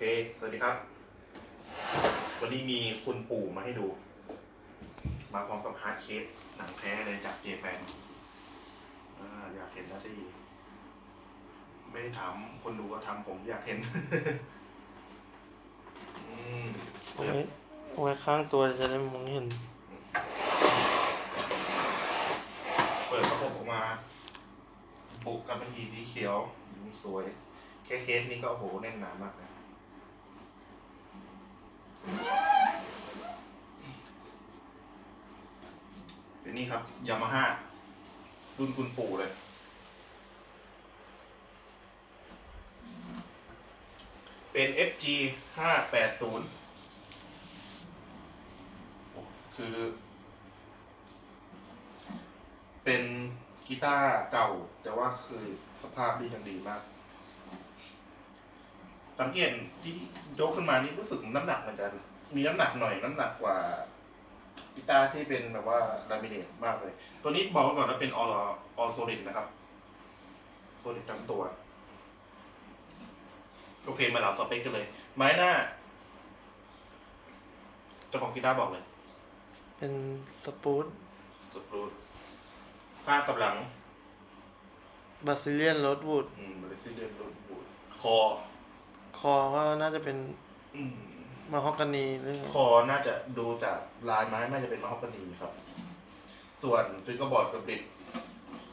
เค สวัสดีครับ วันนี้มีคุณปู่มาให้ดู มาพร้อมกับฮาร์ดเคสหนังแท้เลยจากเจแปนอ่าอยากเห็นนะสิไม่ได้ถามคนดูก็ทำผมอยากเห็นอืมเอาไว้เอาไว้ข้างตัวจะได้มองเห็น เปิดระบบออกมาบุกกับเป็นยีดีเขียว สวย แค่เคสนี้ก็โอ้โหแน่นหนามากนะ เป็นนี่ครับยามาฮ่ารุ่นคุณปู่เลย เป็น FG ห้าแปดศูนย์คือ เป็นกีตาร์เก่า แต่ว่าคือสภาพดียังดีมาก สังเกตที่ยกขึ้นมานี่รู้สึกน้ำหนักมันจะมีน้ำหนักหน่อยน้ำหนักกว่ากีตาร์ที่เป็นแบบว่าลามิเนตมากเลย ตัวนี้บอกไว้ก่อนว่าเป็นออโซลิดนะครับโซลิดทั้งตัว โอเคมาเหล่าสเปคกันเลย ไม้หน้าเจ้าของกีตาร์บอกเลย เป็นสปูตสุดรูดข้างกับหลังบาซิเลียนโรดวูดอืมบริษัทเดินรถบูดคอ คอก็น่าจะเป็นอืมมาฮอกกานีหรือไงคอน่าจะดูจากลายไม้น่าจะเป็นมะฮอกกานีครับ ส่วนฟิงเกอร์บอร์ดกับบิด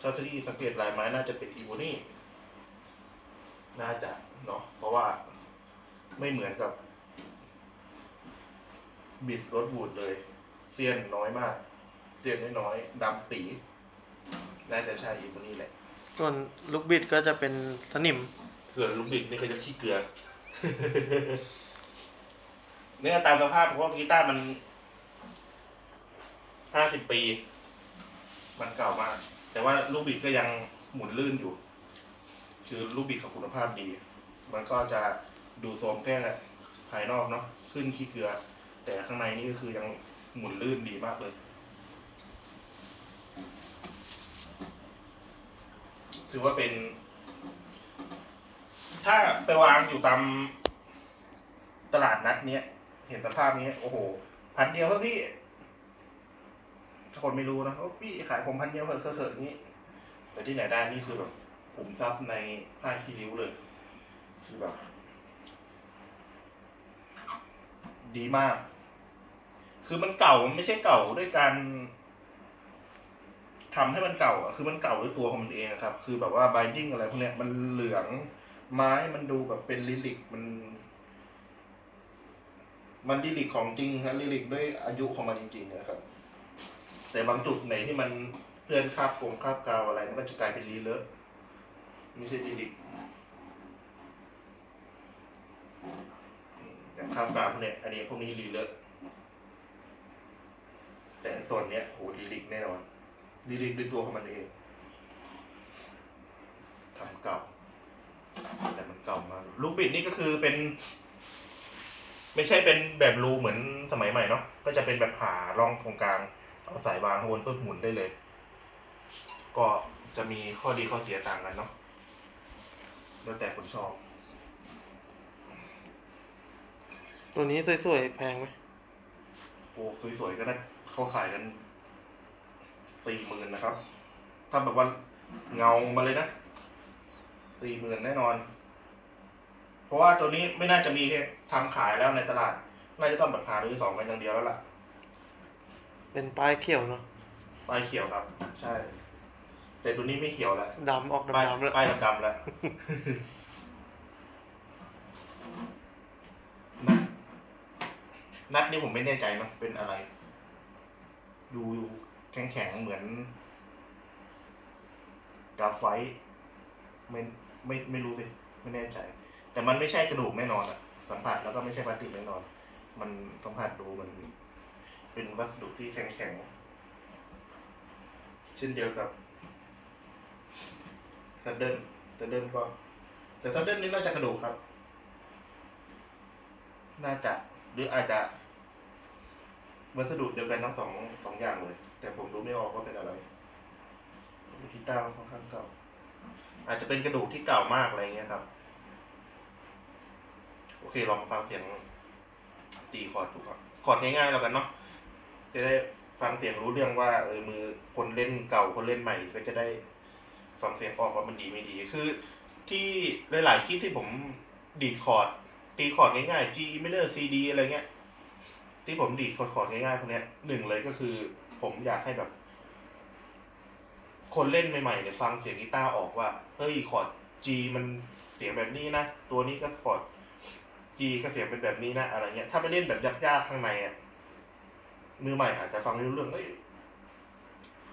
ถ้าสังเกตสังเกตลายไม้น่าจะเป็นอีโวนี่น่าจะเนาะเพราะว่าไม่เหมือนกับบิดรถบูดเลยเซียนน้อยมากเซียนน้อยๆดำปีน่าจะใช่อีโวนี่แหละ ส่วนลูกบิดก็จะเป็นสนิม ส่วนลูกบิดนี่ก็จะขี้เกลือ เนี่ยตามสภาพเพราะกีตาร์มันห้าสิบปี มันเก่ามาก แต่ว่าลูกบิดก็ยังหมุนลื่นอยู่ คือลูกบิดของคุณภาพดี มันก็จะดูโทมแค่ภายนอกเนาะขึ้นขี้เกลือ แต่ข้างในนี่ก็คือยังหมุนลื่นดีมากเลย ถือว่าเป็น ถ้าไปวางอยู่ตามตลาดนัดเนี้ย เห็นสภาพนี้ โอ้โห พันเดียวเพื่อพี่ถ้าคนไม่รู้นะว่าพี่ขายผมพันเดียวเพื่อเขินๆนี้ แต่ที่ไหนได้นี่คือแบบขุมทรัพย์ในผ้าคีริ้วเลย คือแบบ ดีมาก คือมันเก่ามันไม่ใช่เก่าด้วยการทำให้มันเก่าอะคือมันเก่าด้วยตัวของมันเองครับ คือแบบว่าบดิ้งอะไรพวกเนี้ยมันเหลือง ไม้มันดูแบบเป็นลิลิกมัน มันลิลิกของจริงครับลิลิกด้วยอายุของมันจริงๆนะครับ แต่บางจุดไหนที่มันเพื่อนคาบโครงคาบกาวอะไรมันก็จะกลายเป็นรีเลอะไม่ใช่ลิลิกอย่างคาบกาวพวกเนี้ยอันนี้พวกนี้รีเลอะแต่ส่วนเนี้ยโหลิลิกแน่นอนลิลิกด้วยตัวของมันเองทำเก่า แต่มันเก่ามาก ลูกบิดนี่ก็คือเป็น ไม่ใช่เป็นแบบรูเหมือนสมัยใหม่เนาะก็จะเป็นแบบผ่าร่องตรงกลางเอาสายวางข้างบนเพื่อหมุนได้เลย ก็จะมีข้อดีข้อเสียต่างกันเนาะแล้วแต่คนชอบตัวนี้สวยๆแพงไหมโอ้สวยๆก็น่าเขาขายกันสี่หมื่นนะครับ ถ้าแบบว่าเงามาเลยนะสี่หมื่นแน่นอน เพราะว่าตัวนี้ไม่น่าจะมีทำขายแล้วในตลาด น่าจะต้องแบบหามือสองกันอย่างเดียวแล้วล่ะ เป็นป้ายเขียวเนาะป้ายเขียวครับ ใช่ แต่ตัวนี้ไม่เขียวแล้วดำออกป้ายดำๆแล้วป้ายดำๆแล้วนัดนัดนี่ผมไม่แน่ใจเนอะเป็นอะไร ดูแข็งๆเหมือนกราไฟต์ไม่ไม่ไม่รู้สิ ไม่แน่ใจ แต่มันไม่ใช่กระดูกแน่นอนอะสัมผัสแล้วก็ไม่ใช่พลาสติกแน่นอน มันสัมผัสดูมัน เป็นวัสดุที่แข็งๆเช่นเดียวกับซัดเดิลซัดเดิลก็ แต่ซัดเดิลนี่น่าจะกระดูกครับ น่าจะหรืออาจจะ วัสดุเดียวกันทั้งสองสองอย่างเลย แต่ผมดูไม่ออกว่าเป็นอะไรกีตาร์ค่อนข้างเก่า อาจจะเป็นกระดูกที่เก่ามากอะไรเงี้ยครับ อโอเคลองฟังเสียงตีคอร์ดดูครับคอร์ดง่ายๆแล้วกันเนาะจะได้ฟังเสียงรู้เรื่องว่าเออมือคนเล่นเก่าคนเล่นใหม่ก็จะได้ฟังเสียงออกว่ามันดีไม่ดี คือ ที่หลายๆคลิปที่ผมดีดคอร์ดตีคอร์ดง่ายๆ G minor C D อะไรเงี้ย ที่ผมดีดคอร์ดง่ายๆพวกเนี้ยหนึ่งเลยก็คือ ผมอยากให้แบบ คนเล่นใหม่ๆเนี่ยฟังเสียงกีตาร์ออกว่าเฮ้ยคอร์ด G มันเสียงแบบนี้นะ ตัวนี้ก็คอร์ด G ก็เสียงเป็นแบบนี้นะอะไรเงี้ย ถ้าไปเล่นแบบยากๆข้างในอะมือใหม่อาจจะฟังไม่รู้เรื่องเอ้ย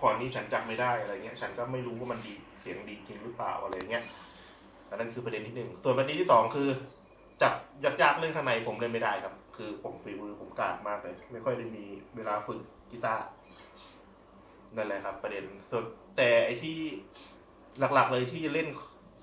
คอร์ดนี้ฉันจำไม่ได้อะไรเงี้ย ฉันก็ไม่รู้ว่ามันดีเสียงดีจริงหรือเปล่าอะไรเงี้ยอันนั้นคือประเด็นที่หนึ่งส่วนประเด็นที่สองคือ จับยากๆเล่นข้างในผมเล่นไม่ได้ครับ คือผมฝีมือผมกากมากเลย ไม่ค่อยได้มีเวลาฝึกกีตาร์นั่นแหละครับ ประเด็นส่วนแต่ไอที่หลักๆเลยที่จะเล่น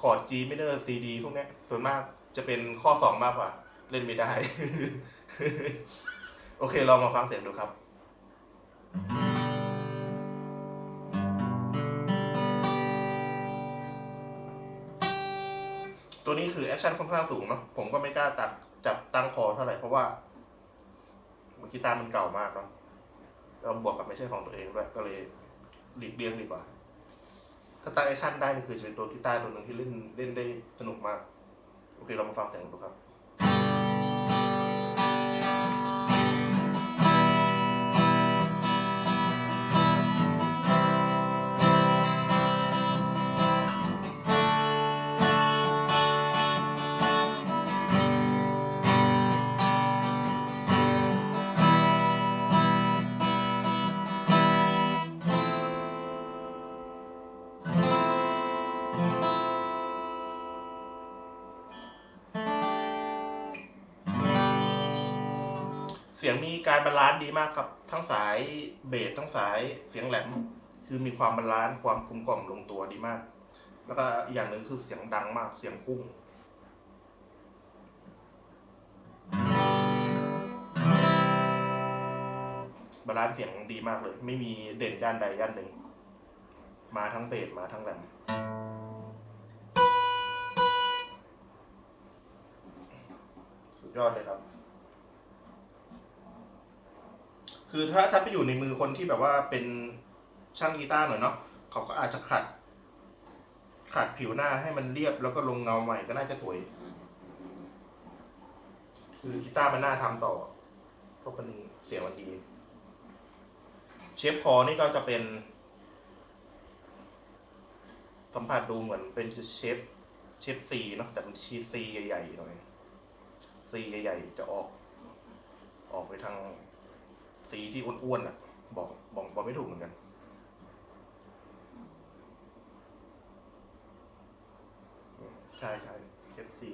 คอร์ด G minor C D พวกเนี้ยส่วนมาก จะเป็นข้อสองมากกว่า เล่นไม่ได้ โอเคลองมาฟังเสียงดูครับ ตัวนี้คือแอคชั่นค่อนข้างสูงเนาะผมก็ไม่กล้าตัดจับตั้งคอเท่าไหร่เพราะว่ากีตาร์มันเก่ามากเนาะแล้วบวกกับไม่ใช่ของตัวเองด้วยก็เลยหลีกเลี่ยงดีกว่าถ้าตั้งแอคชั่นได้นี่คือจะเป็นตัวกีตาร์ตัวหนึ่งที่เล่นเล่นได้สนุกมาก โอเค เรามาฟังเสียงดูครับ สียงมีการบาลานซ์ดีมากครับ ทั้งสายเบสทั้งสายเสียงแหลม คือมีความบาลานซ์ความกลมกล่อมลงตัวดีมาก แล้วก็อีกอย่างหนึ่งคือเสียงดังมากเสียงพุ่งบาลานซ์เสียงดีมากเลย ไม่มีเด่นย่านใดย่านหนึ่ง มาทั้งเบสมาทั้งแหลมสุดยอดเลยครับ คือถ้าถ้าไปอยู่ในมือคนที่แบบว่าเป็นช่างกีตาร์หน่อยเนาะเขาก็อาจจะขัด ขัดผิวหน้าให้มันเรียบแล้วก็ลงเงาใหม่ก็น่าจะสวย คือกีตาร์มันน่าทำต่อ เพราะมันเสียงมันดี เชฟคอนี่ก็จะเป็น สัมผัสดูเหมือนเป็นเชฟเชฟซีเนาะแต่มันชีซีใหญ่ๆหน่อยซีใหญ่ๆจะออก ออกไปทาง สีที่อ้วนๆอะ บอกบอกบอกไม่ถูกเหมือนกัน ใช่ใช่เชฟซี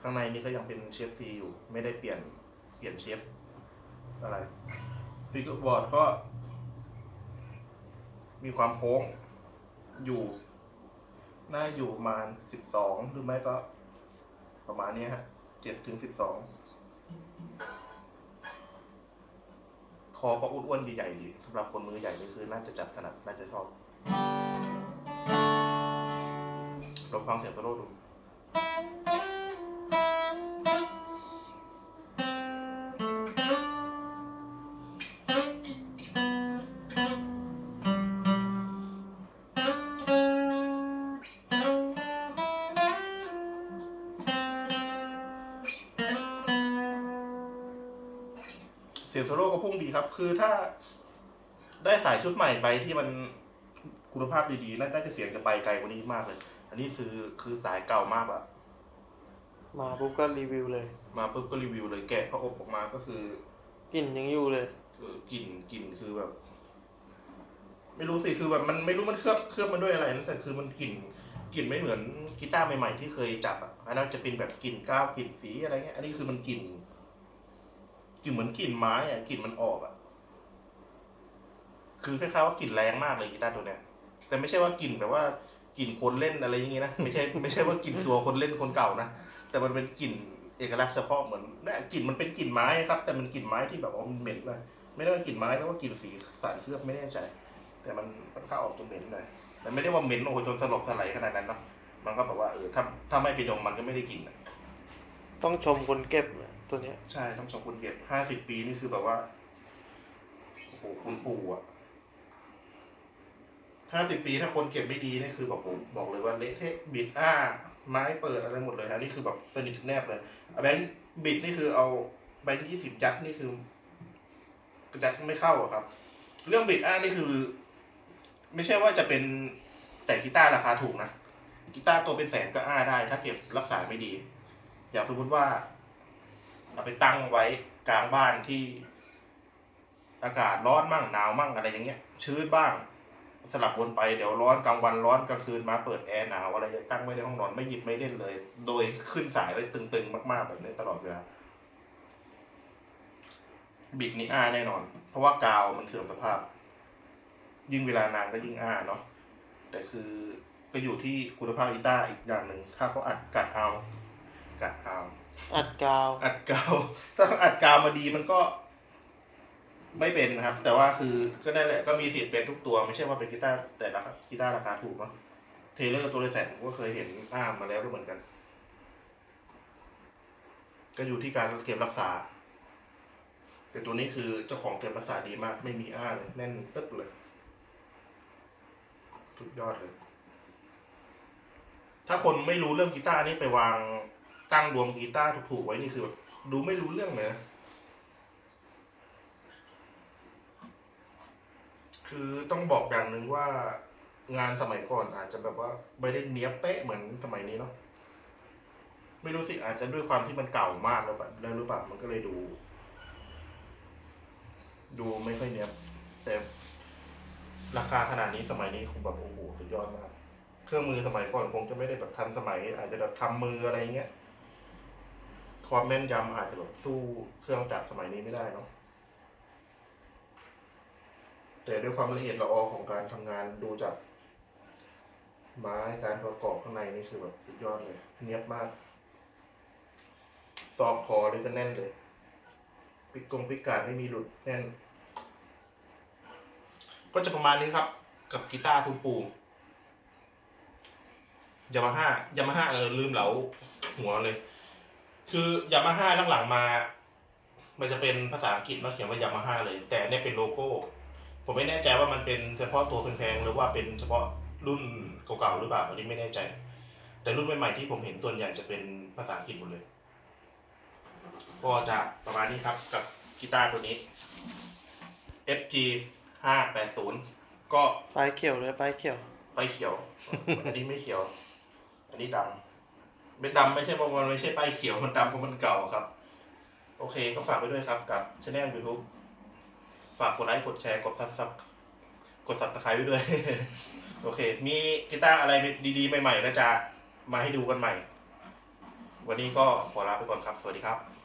ข้างในนี่ก็ยังเป็นเชฟซีอยู่ ไม่ได้เปลี่ยนเปลี่ยนเชฟอะไรฟิกเกอร์บอร์ดก็ มีความโค้งอยู่ น่าอยู่ประมาณสิบสองหรือไม่ก็ ประมาณนี้ฮะเจ็ดถึงสิบสอง คอก็อ้วนๆใหญ่ๆดีสำหรับคนมือใหญ่นี่คือน่าจะจับถนัดน่าจะชอบลองฟังเสียงโซโล่ดู สียงโซโล่ก็พุ่งดีครับ คือถ้าได้สายชุดใหม่ไปที่มันคุณภาพดีๆน่าจะเสียงจะไปไกลกว่านี้มากเลย อันนี้คือคือสายเก่ามากละมาปุ๊บก็รีวิวเลย มาปุ๊บก็รีวิวเลยแกะพระอบออกมาก็คือกลิ่นยังอยู่เลยเออกลิ่นกลิ่นคือแบบ ไม่รู้สิคือแบบมันไม่รู้มันเคลือบเคลือบมาด้วยอะไรนะแต่คือมันกลิ่นกลิ่นไม่เหมือนกีตาร์ใหม่ๆที่เคยจับอะอันนั้นจะเป็นแบบกลิ่นกาวกลิ่นสีอะไรเงี้ยอันนี้คือมันกลิ่นก ลิ่นเหมือนกลิ่นไม้อะกลิ่นมันออกอะคือคล้ายๆว่ากลิ่นแรงมากเลยกีตาร์ตัวเนี้ย แต่ไม่ใช่ว่ากลิ่นแบบว่ากลิ่นคนเล่นอะไรอย่างงี้นะไม่ใช่ไม่ใช่ว่ากลิ่นตัวคนเล่นคนเก่านะแต่มันเป็นกลิ่นเอกลักษณ์เฉพาะเหมือนเนี่ยกลิ่นมันเป็นกลิ่นไม้ครับ แต่มันกลิ่นไม้ที่แบบว่ามันเหม็นเลยไม่ได้ว่ากลิ่นไม้แล้วว่ากลิ่นสีสารเคลือบไม่แน่ใจ แต่มันค่อนข้าออกตัวเหม็นหน่อยแต่ไม่ได้ว่าเหม็นโอ้โหจนสลบสลายขนาดนั้นเนาะมันก็แบบว่าเออถ้าถ้าไม่ไปดมมันก็ไม่ได้กลิ่นอะ ต้องชมคนเก็บนะตัวเนี้ย ใช่ต้องชมคุณเก็บห้าสิบปีนี่คือแบบว่าโอ้โหคุณปู่อะห้าสิบปีถ้าคนเก็บไม่ดีนี่คือแบบผมบอกเลยว่าเละเทะบิดอ้า ไม้เปิดอะไรหมดเลยอันนี้คือแบบสนิทแนบเลยแบงค์บิดนี่คือเอาแบงค์ยี่สิบยัดนี่คือยัดไม่เข้าอะครับ เรื่องบิดอ้านี่คือ ไม่ใช่ว่าจะเป็นแต่กีตาร์ราคาถูกนะกีตาร์ตัวเป็นแสนก็อ้าได้ ถ้าเก็บรักษาไม่ดี อย่างสมมติว่าเอาไปตั้งไว้กลางบ้านที่อากาศร้อนมั่งหนาวมั่งอะไรอย่างเงี้ย ชื้นบ้าง สลับวนไปเดี๋ยวร้อนกลางวันร้อนกลางคืนมาเปิดแอร์หนาวอะไรตั้งไว้ในห้องนอนไม่หยิบไม่เล่นเลย โดยขึ้นสายไว้ตึงๆ มากๆแบบนี้ตลอดเวลาบิดนี่อ้าแน่นอน เพราะว่ากาวมันเสื่อมสภาพ ยิ่งเวลานานก็ยิ่งอ้าเนาะแต่คือก็อยู่ที่คุณภาพกีต้าอีกอย่างหนึ่งถ้าเขาอัดกัดเอา กัดเอาอัดกาวอัดกาว ถ้าเขาอัดกาวมาดีมันก็ไม่เป็นนะครับ แต่ว่าคือก็นั่นแหละก็มีสิทธิ์เป็นทุกตัวไม่ใช่ว่าเป็นกีตาร์แต่ราคากีตาร์ราคาถูกเนาะเทเลอร์ตัวละแสนผมก็เคยเห็นอ้ามมาแล้วด้วยเหมือนกัน ก็อยู่ที่การเก็บรักษา แต่ตัวนี้คือเจ้าของเก็บรักษาดีมาก ไม่มีอ้าเลยแน่นตึ๊บเลยสุดยอดเลย ถ้าคนไม่รู้เรื่องกีตาร์นี่ไปวาง ตั้งดวงกีตาร์ถูกๆไว้นี่คือแบบดูไม่รู้เรื่องเลยนะคือต้องบอกอย่างหนึ่งว่างานสมัยก่อนอาจจะแบบว่าไม่ได้เนี้ยเป๊ะเหมือนสมัยนี้เนาะไม่รู้สิอาจจะด้วยความที่มันเก่ามากแล้วแบบแล้วหรือเปล่ามันก็เลยดู ดูไม่ค่อยเนี้ยแต่ราคาขนาดนี้สมัยนี้คงแบบโอ้โหสุดยอดมากเครื่องมือสมัยก่อนคงจะไม่ได้แบบทันสมัย อาจจะแบบทำมืออะไรเงี้ย ความแม่นยำอาจจะแบบสู้เครื่องจักรสมัยนี้ไม่ได้เนาะแต่ด้วยความละเอียดละออของการทำงานดูจากไม้การประกอบข้างในนี่คือแบบสุดยอดเลย เนียบมาก ซอกคอเลยก็แน่นเลย ปิกกงปิกการไม่มีหลุดแน่น ก็จะประมาณนี้ครับ กับกีตาร์คุณปู่ยามาฮ่ายามาฮ่าเออลืมเหลาหัวเลย คือยามาฮ่าหลังๆมา มันจะเป็นภาษาอังกฤษมาเขียนว่ายามาฮ่าเลย แต่เนี่ยเป็นโลโก้ ผมไม่แน่ใจว่ามันเป็นเฉพาะตัวแพงๆหรือว่าเป็นเฉพาะรุ่นเก่าๆหรือเปล่าอันนี้ไม่แน่ใจ แต่รุ่นใหม่ๆที่ผมเห็นส่วนใหญ่จะเป็นภาษาอังกฤษหมดเลย ก็จะประมาณนี้ครับกับกีตาร์ตัวนี้ FG 580ก็ปลายเขียวเลยปลายเขียว ไปเขียว อันนี้ไม่เขียว อันนี้ดำ ไม่ดำไม่ใช่บางวันไม่ใช่ป้ายเขียวมันดำเพราะมันเก่าครับ โอเคก็ฝากไปด้วยครับกับช anel YouTube ฝากกดไลค์กดแชร์กดซับซับกดซับตะไคร้ไปด้วย โอเค มีกีตาร์อะไรดีๆ ใหม่ๆก็จะมาให้ดูกันใหม่ วันนี้ก็ขอลาไปก่อนครับ สวัสดีครับ